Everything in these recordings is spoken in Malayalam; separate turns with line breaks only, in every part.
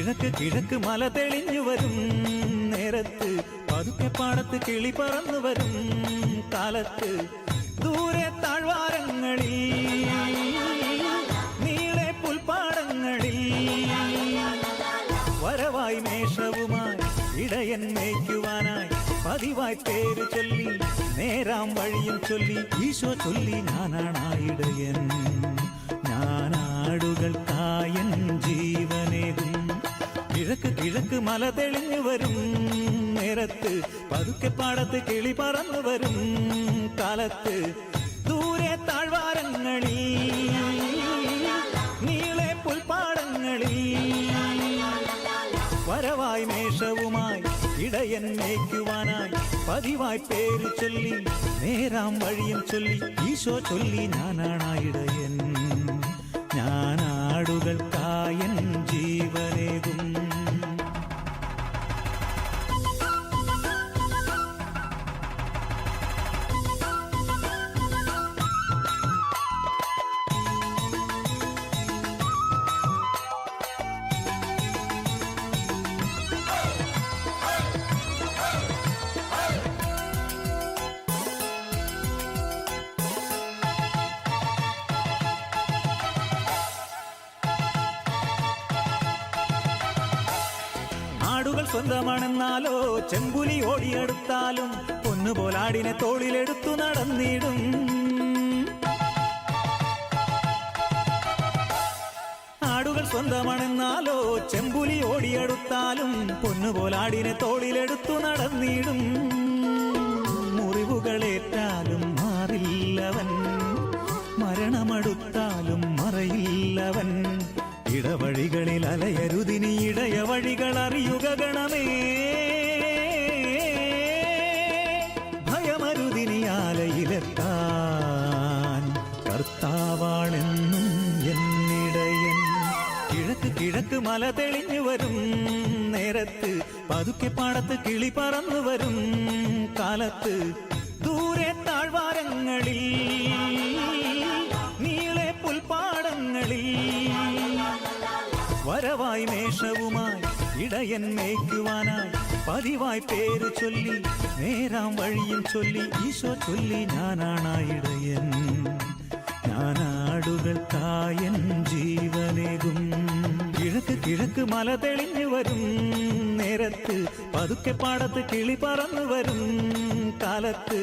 കിഴക്ക് കിഴക്ക് മല തെളിഞ്ഞു വരും. നേരത്ത് പതുക്കെ പാടത്ത് കിളി പറന്നു വരും. കാലത്ത് ദൂരെ താഴ്വാരങ്ങളിൽ നീളെ പുൽപ്പാടങ്ങളിൽ. വരവായി മേഷവുമായി ഇടയൻ മേയ്ക്കുവാനായി പതിവായി പേര് ചൊല്ലി നേരാം വഴിയും ചൊല്ലി ഈശോ ചൊല്ലി ഞാനാണ് ഇടയൻ. ഞാനാടുകൾ കായൻ ജീവനേകും കിഴക്ക് കിഴക്ക് മല തെളിഞ്ഞു വരും. നേരത്ത് പതുക്കെ പാടത്ത് കിളി പറന്നു വരും. കാലത്ത് ദൂരെ താഴ്വാരങ്ങളിൽ നീളെ പുൽപ്പാടങ്ങളിൽ. വരവായി മേഷവുമായി ഇടയൻ മേയ്ക്കുവാനായി പതിവായി പേര് ചൊല്ലി നേരാം വഴിയും ചൊല്ലി ഈശോ ചൊല്ലി ഞാനാണ് ഇടയൻ. ഞാനാടുകൾക്കായൻ ജീവനേകും. സ്വന്തമാണെന്നാലോ? ചെമ്പുലി ഓടിയെടുത്താലും പൊന്നുപോലാടിനെ തോളിലെടുത്തു നടന്നിടും. ആടുകൾ സ്വന്തമാണെന്നാലോ? ചെമ്പുലി ഓടിയെടുത്താലും പൊന്നുപോലാടിനെ തോളിലെടുത്തു നടന്നിടും. മുറിവുകളേറ്റാലും വഴികൾ അറിയുക ഗണമേ. ഭയമരുതിനി ആലയിലെത്താൻ കർത്താവാണെന്നും എന്നിടയൻ. കിഴക്ക് കിഴക്ക് മല തെളിഞ്ഞു വരും. നേരത്ത് പതുക്കെ പാടത്ത് കിളി പറന്നു വരും. കാലത്ത് ദൂരെ താഴ്വാരങ്ങളിൽ മേഷവുമായി ഇടയൻ മേയ്ക്കുവാനായി പതിവായി പേര് ചൊല്ലി നേരാം വഴിയും ചൊല്ലി ഈശോ ചൊല്ലി ഞാനാണ് ആ ഇടയൻ ഞാനാടുകൾ കായൻ ജീവനേകും കിഴക്ക് കിഴക്ക് മല തെളിഞ്ഞു വരും നേരത്ത് പതുക്കെ പാടത്ത് കിളി പറന്നു വരും കാലത്ത്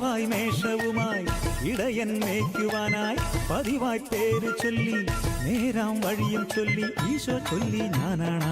വരവായി മേഷവുമായി ഇടയൻ മേയ്ക്കുവാനായി പതിവായി പേര് ചൊല്ലി നേരാം വഴിയും ചൊല്ലി ഈശോ ചൊല്ലി ഞാനാണ്